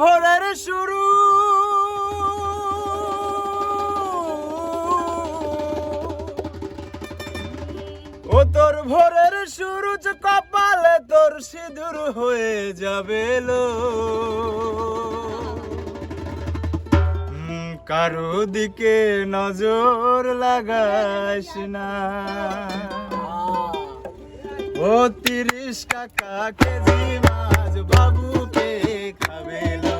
ভোরের শুরু। ও তোর ভোরের সূরজ কপালে তোর সিঁদুর হয়ে যাবে লো। কারও দিকে নজর লাগাস না। ও তিরিশ কাকা KG fazer o babu cabelo.